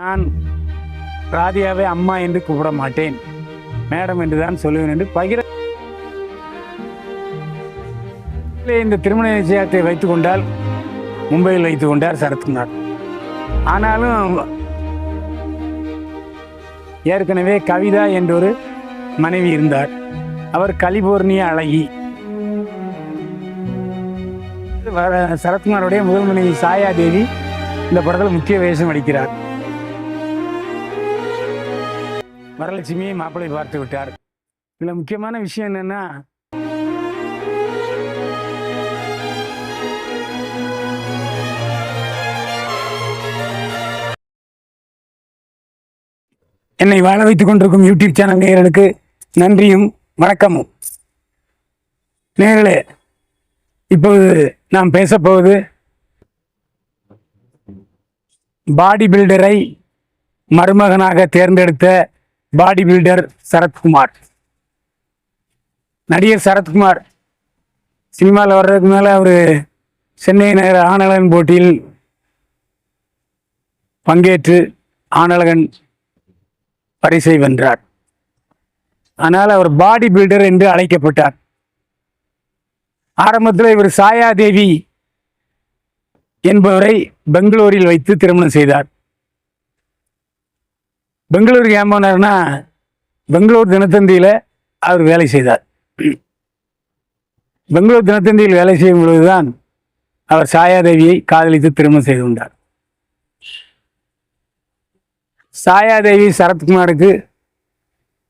நான் ராதியாவை அம்மா என்று கூப்பிட மாட்டேன். மேடம் என்று தான் சொல்லுவேன் என்று பகிர இந்த திருமண நிச்சயத்தை வைத்துக் கொண்டால் மும்பையில் வைத்துக் கொண்டார் சரத்குமார். ஆனாலும் ஏற்கனவே கவிதா என்றொரு மனைவி இருந்தார். அவர் கலிபோர்னிய அழகி. சரத்குமாருடைய முதல் மனைவி சாயா தேவி இந்த படத்தில் முக்கிய வேஷம் அளிக்கிறார். வரலட்சுமியை மாப்பிள்ளை பார்த்து விட்டார். இதில் முக்கியமான விஷயம் என்னன்னா என்னை வாழ வைத்துக் கொண்டிருக்கும் யூடியூப் சேனல் நேயர்களுக்கு நன்றியும் வணக்கமும். நேர்களே இப்போது நாம் பேசப்போவது பாடி பில்டரை மருமகனாக தேர்ந்தெடுத்த பாடி பில்டர் சரத்குமார். நடிகர் சரத்குமார். சினிமாவில் வர்றதுக்கு மேலே அவர் சென்னை நகர ஆனழகன் போட்டியில் பங்கேற்று ஆனழகன் பரிசை வென்றார். ஆனால் அவர் பாடி பில்டர் என்று அழைக்கப்பட்டார். ஆரம்பத்தில் இவர் சாயாதேவி என்பவரை பெங்களூரில் வைத்து திருமணம் செய்தார். பெங்களூருக்கு ஏன் போனார்னா பெங்களூர் தினத்தந்தியில் அவர் வேலை செய்தார். பெங்களூர் தினத்தந்தியில் வேலை செய்யும் பொழுதுதான் அவர் சாயாதேவியை காதலித்து திருமணம் செய்து கொண்டார். சாயாதேவி சரத்குமாருக்கு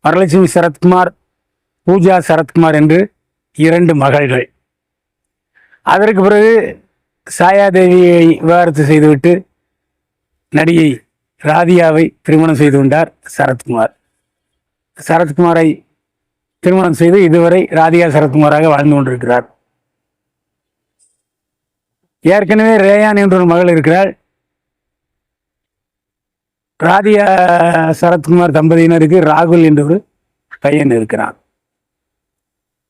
வரலட்சுமி சரத்குமார் பூஜா சரத்குமார் என்று இரண்டு மகள்கள். அதற்கு பிறகு சாயாதேவியை விவாகரத்து செய்துவிட்டு நடிகை ராதியாவை திருமணம் செய்து கொண்டார் சரத்குமார். சரத்குமாரை திருமணம் செய்து இதுவரை ராதிகா சரத்குமாராக வாழ்ந்து கொண்டிருக்கிறார். ஏற்கனவே ரேயான் என்ற ஒரு மகள் இருக்கிறாள். ராதியா சரத்குமார் தம்பதியினருக்கு ராகுல் என்ற ஒரு பையன் இருக்கிறான்.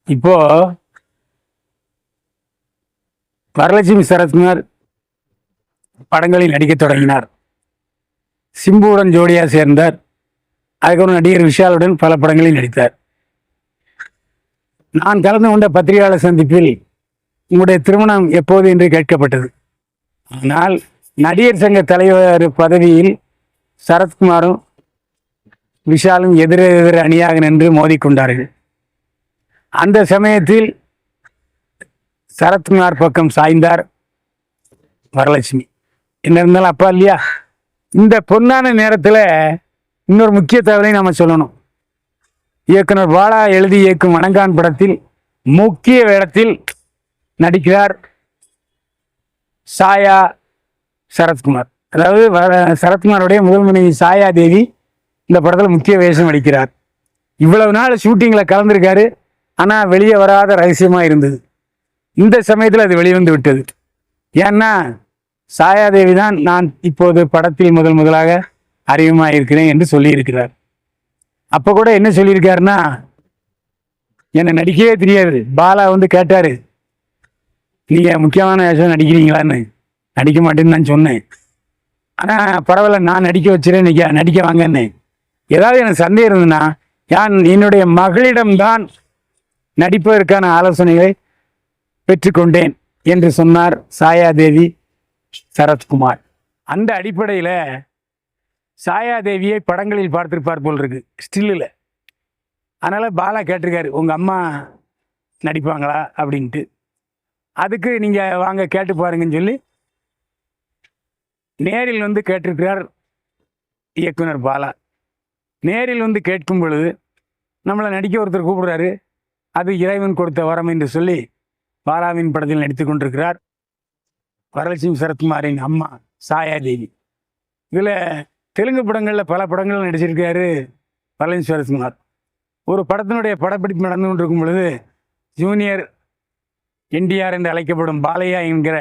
இப்போ வரலட்சுமி சரத்குமார் படங்களில் நடிக்கத் தொடங்கினார். சிம்புவுடன் ஜோடியாக சேர்ந்தார். அதுக்கப்புறம் நடிகர் விஷாலுடன் பல படங்களில் நடித்தார். நான் கலந்து கொண்ட பத்திரிகையாளர் சந்திப்பில் உங்களுடைய திருமணம் எப்போது என்று கேட்கப்பட்டது. ஆனால் நடிகர் சங்க தலைவர் பதவியில் சரத்குமாரும் விஷாலும் எதிர அணியாக நின்று மோதிக்கொண்டார்கள். அந்த சமயத்தில் சரத்குமார் பக்கம் சாய்ந்தார். வரலட்சுமி. என்ன இருந்தாலும் அப்பா இல்லையா? இந்த பொன்னான நேரத்தில் இன்னொரு முக்கிய தகவலையும் நம்ம சொல்லணும். இயக்குனர் பாலா எழுதி இயக்கும் வணங்கான் படத்தில் முக்கிய வேடத்தில் நடிக்கிறார் சாயா சரத்குமார். அதாவது சரத்குமாருடைய முதல் மனைவி சாயா தேவி இந்த படத்தில் முக்கிய வேஷம் அடிக்கிறார். இவ்வளவு நாள் ஷூட்டிங்கில் கலந்துருக்காரு. ஆனால் வெளியே வராத ரகசியமாக இருந்தது. இந்த சமயத்தில் அது வெளிவந்து விட்டது. ஏன்னா சாயாதேவி தான் நான் இப்போது படத்தில் முதல் முதலாக அறிமுகமாக இருக்கிறேன் என்று சொல்லியிருக்கிறார். அப்போ கூட என்ன சொல்லியிருக்காருன்னா என்னை நடிக்கவே தெரியாது. பாலா வந்து கேட்டார் நீங்கள் முக்கியமான விஷயம் நடிக்கிறீங்களான்னு. நடிக்க மாட்டேன்னு நான் சொன்னேன். ஆனால் பரவாயில்ல நான் நடிக்க வச்சிடறேன் நிக்க நடிக்க வாங்கன்னு. ஏதாவது எனக்கு சந்தேகம் இருந்ததுன்னா யான் என்னுடைய மகளிடம்தான் நடிப்பதற்கான ஆலோசனைகளை பெற்றுக்கொண்டேன் என்று சொன்னார் சாயாதேவி. சரத்குமார். அந்த அடிப்படையில் சாயாதேவியை படங்களில் பார்த்திருப்பார் போல் இருக்கு ஸ்டில்லில் அதனால் பாலா கேட்டிருக்காரு உங்கள் அம்மா நடிப்பாங்களா? அப்படின்ட்டு. அதுக்கு நீங்கள் வாங்க கேட்டு பாருங்கன்னு சொல்லி நேரில் வந்து கேட்டிருக்கிறார் இயக்குனர் பாலா. நேரில் வந்து கேட்கும் பொழுது நம்மளை நடிக்க ஒருத்தர் கூப்பிடுறாரு. அது இறைவன் கொடுத்த வரம் என்று சொல்லி பாலாவின் படத்தில் நடித்து கொண்டிருக்கிறார். வரலட்சுமி சரத்குமாரின் அம்மா சாயாதேவி. இதில் தெலுங்கு படங்களில் பல படங்கள் நடிச்சிருக்காரு வரலட்சுமி சரத்குமார். ஒரு படத்தினுடைய படப்பிடிப்பு நடந்து கொண்டிருக்கும் பொழுது ஜூனியர் என்டிஆர் என்று அழைக்கப்படும் பாலையா என்கிற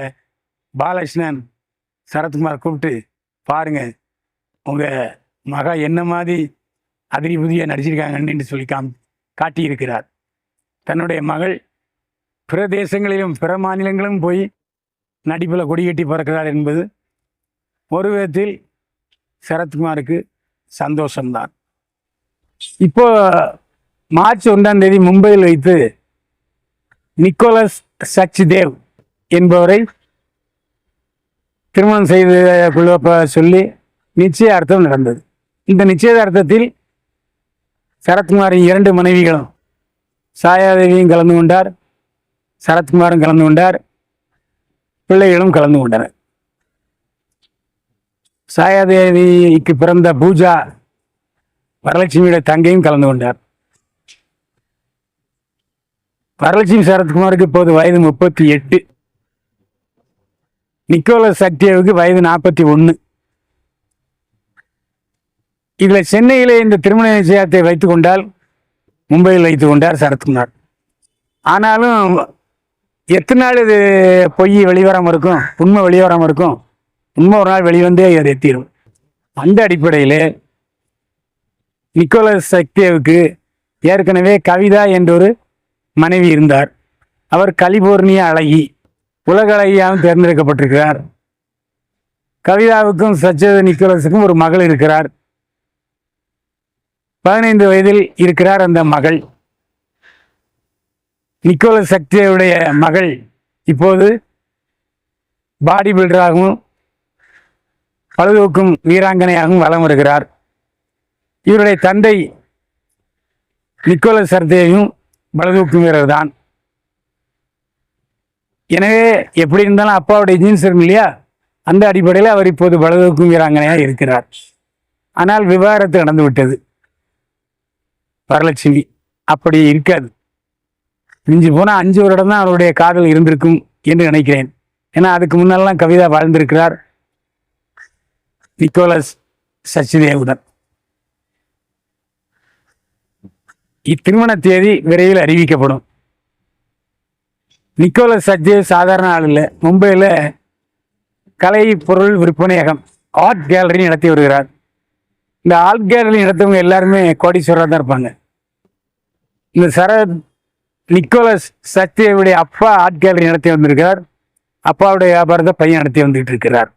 பாலகிருஷ்ணன் சரத்குமார் கூப்பிட்டு பாருங்கள் உங்கள் மகா என்ன மாதிரி அதிரி புதிய நடிச்சிருக்காங்கன்னு சொல்லி காம் காட்டியிருக்கிறார். தன்னுடைய மகள் பிற தேசங்களிலும் பிற மாநிலங்களும் போய் நடிப்பில் கொடி கட்டி பறக்கிறார் என்பது ஒரு விதத்தில் சரத்குமாருக்கு சந்தோஷம்தான். இப்போ மார்ச் ஒன்றாம் தேதி மும்பையில் வைத்து நிக்கோலஸ் சச்தேவ் என்பவரை திருமணம் செய்து குழுவப்ப சொல்லி நிச்சயார்த்தம் நடந்தது. இந்த நிச்சயதார்த்தத்தில் சரத்குமாரின் இரண்டு மனைவிகளும் சாயாதேவியும் கலந்து கொண்டார் சரத்குமாரும் கலந்து கொண்டார். பிள்ளைகளும் கலந்து கொண்டனர். சாயாதேவிக்கு பிறந்த பூஜா வரலட்சுமியுடைய தங்கையும் கலந்து கொண்டார். வரலட்சுமி சரத்குமாருக்கு இப்போது வயது முப்பத்தி எட்டு. நிக்கோலஸ் சக்தியாவுக்கு வயது நாற்பத்தி ஒன்று. இதில் சென்னையிலே இந்த திருமண நிச்சயத்தை வைத்துக்கொண்டால் மும்பையில் வைத்து கொண்டார் சரத்குமார். ஆனாலும் எத்தனை நாள் இது பொய் வெளிவராமல் இருக்கும்? உண்மை வெளிவராமல் இருக்கும்? உண்மை ஒரு நாள் வெளிவந்தே அது எத்திரும் அந்த அடிப்படையில் நிக்கோலஸ் சக்தேவுக்கு ஏற்கனவே கவிதா என்றொரு மனைவி இருந்தார். அவர் கலிபோர்னிய அழகி உலக அழகியாகவும் தேர்ந்தெடுக்கப்பட்டிருக்கிறார். கவிதாவுக்கும் சச்சேத நிக்கோலஸுக்கும் ஒரு மகள் இருக்கிறார். பதினைந்து வயதில் இருக்கிறார் அந்த மகள். நிக்கோலஸ் சக்தியுடைய மகள் இப்போது பாடி பில்டராகவும் பழுதூக்கும் வீராங்கனையாகவும் வலம் வருகிறார். இவருடைய தந்தை நிக்கோலஸ் சர்தேவும் பழுதூக்கும் வீரர் தான் எனவே எப்படி இருந்தாலும் அப்பாவுடைய ஜீன்ஸ் இருக்கும் இல்லையா? அந்த அடிப்படையில் அவர் இப்போது பழுதூக்கும் வீராங்கனையாக இருக்கிறார். ஆனால் விவாகரத்து நடந்துவிட்டது. வரலட்சுமி அப்படி இருக்காது. மிஞ்சி போனால் அஞ்சு வருடம் தான் அவருடைய காதல் இருந்திருக்கும் என்று நினைக்கிறேன். ஏன்னா அதுக்கு முன்னெல்லாம் கவிதா வாழ்ந்திருக்கிறார். நிக்கோலஸ் சச்சிதேவுடன். இத்திருமண தேதி விரைவில் அறிவிக்கப்படும். நிக்கோலஸ் சச்சிதேவ் சாதாரண ஆள் இல்லை. மும்பையில் கலை பொருள் விற்பனையகம் ஆர்ட் கேலரி நடத்தி வருகிறார். இந்த ஆர்ட் கேலரி நடத்தவங்க எல்லாருமே கோடீஸ்வரராக தான் இருப்பாங்க. இந்த சரத் நிக்கோலஸ் சத்தியவுடைய அப்பா ஆர்ட் கேலரி நடத்தி வந்திருக்கிறார். அப்பாவுடைய வியாபாரத்தை பையன் நடத்தி வந்துட்டு இருக்கிறார்.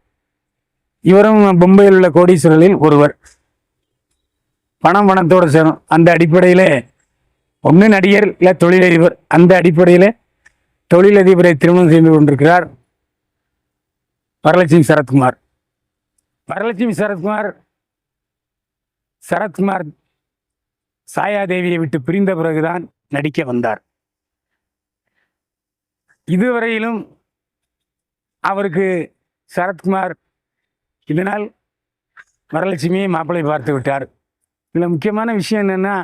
இவரும் மும்பையில் உள்ள கோடீஸ்வரர்களில் ஒருவர். பணம் பணத்தோடு சேரும். அந்த அடிப்படையில் ஒன்று நடிகர் இல்லை தொழிலதிபர். அந்த அடிப்படையில் தொழிலதிபரை திருமணம் செய்து கொண்டிருக்கிறார். வரலட்சுமி சரத்குமார். வரலட்சுமி சரத்குமார் சரத்குமார் சாயாதேவியை விட்டு பிரிந்த பிறகுதான் நடிக்க வந்தார். இதுவரையிலும் அவருக்கு சரத்குமார் இதனால் வரலட்சுமியை மாப்பிள்ளை பார்த்து விட்டார். இதில் முக்கியமான விஷயம் என்னென்னா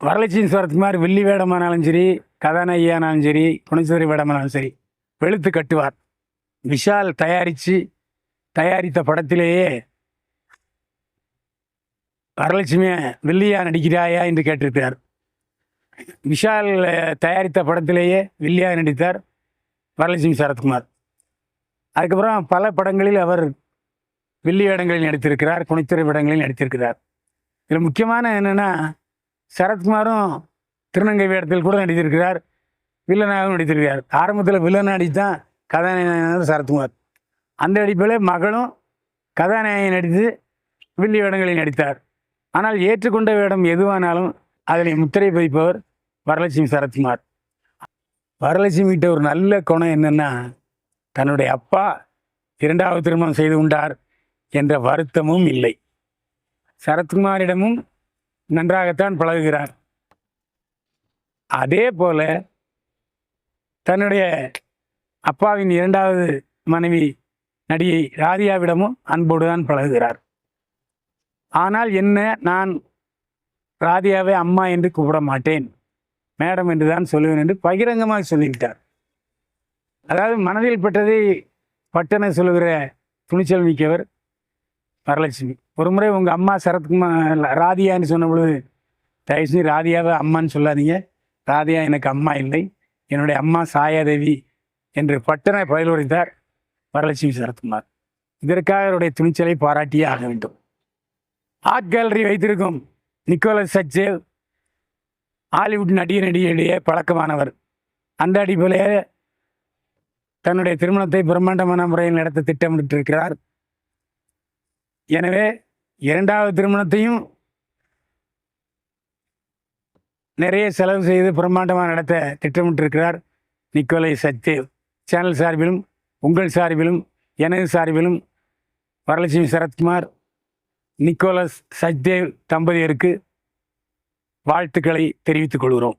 வரலட்சுமி சரத்குமார் வெள்ளி வேடமானாலும் சரி கதாநாயகியானாலும் சரி குணேஸ்வரி வேடமானாலும் சரி வெளுத்து கட்டுவார். விஷால் தயாரித்து தயாரித்த படத்திலேயே வரலட்சுமியை வெள்ளியா நடிக்கிறாயா என்று கேட்டிருக்கிறார். விஷால் தயாரித்த படத்திலேயே வில்லியா நடித்தார் வரலட்சுமி சரத்குமார். அதுக்கப்புறம் பல படங்களில் அவர் வில்லி இடங்களில் நடித்திருக்கிறார் குணித்துறை வேடங்களில் நடித்திருக்கிறார். இதில் முக்கியமான என்னென்னா சரத்குமாரும் திருநங்கை வேடத்தில் கூட நடித்திருக்கிறார் வில்லனாகவும் நடித்திருக்கிறார். ஆரம்பத்தில் வில்லன் நடித்தான் கதாநாயகன் சரத்குமார். அந்த அடிப்பில் மகளும் கதாநாயகன் நடித்து வில்லி வேடங்களில் நடித்தார். ஆனால் ஏற்றுக்கொண்ட வேடம் எதுவானாலும் அதில் முத்திரை பதிப்பவர் வரலட்சுமி சரத்குமார். வரலட்சுமிகிட்ட ஒரு நல்ல குணம் என்னென்னா தன்னுடைய அப்பா இரண்டாவது திருமணம் செய்து கொண்டார் என்ற வருத்தமும் இல்லை. சரத்குமாரிடமும் நன்றாகத்தான் பழகுகிறார். அதே போல தன்னுடைய அப்பாவின் இரண்டாவது மனைவி நடிகை ராதியாவிடமும் அன்போடு தான் பழகுகிறார். ஆனால் என்ன நான் ராதியாவை அம்மா என்று கூப்பிட மாட்டேன். மேடம் என்று தான் சொல்லுவேன் என்று பகிரங்கமாக சொல்லிவிட்டார். அதாவது மனதில் பட்டதை பட்டன சொல்லுகிற துணிச்சல் மிக்கவர் வரலட்சுமி. ஒரு முறை உங்கள் அம்மா சரத்குமார் ராதியான்னு சொன்ன பொழுது தயவுசெய்து ராதியாவை அம்மான்னு சொல்லாதீங்க. ராதியா எனக்கு அம்மா இல்லை. என்னுடைய அம்மா சாயாதேவி என்று பட்டனை பயிலுரைத்தார் வரலட்சுமி சரத்குமார். இதற்காக அவருடைய துணிச்சலை பாராட்டியே ஆக வேண்டும். ஆர்ட் கேலரி வைத்திருக்கும் நிக்கோலஸ் சச்சேவ் ஹாலிவுட் நடிகர் நடிகையிடையே பழக்கமானவர். அந்த அடிப்படையே தன்னுடைய திருமணத்தை பிரம்மாண்டமான முறையில் நடத்த திட்டமிட்டிருக்கிறார். எனவே இரண்டாவது திருமணத்தையும் நிறைய செலவு செய்து பிரம்மாண்டமாக நடத்த திட்டமிட்டிருக்கிறார் நிக்கோலை சத்யேவ் சேனல் சார்பிலும் உங்கள் சார்பிலும் எனது சார்பிலும் வரலட்சுமி சரத்குமார் நிக்கோலஸ் சச்தேவ் தம்பதியருக்கு வாழ்த்துக்களை தெரிவித்துக் கொள்கிறோம்.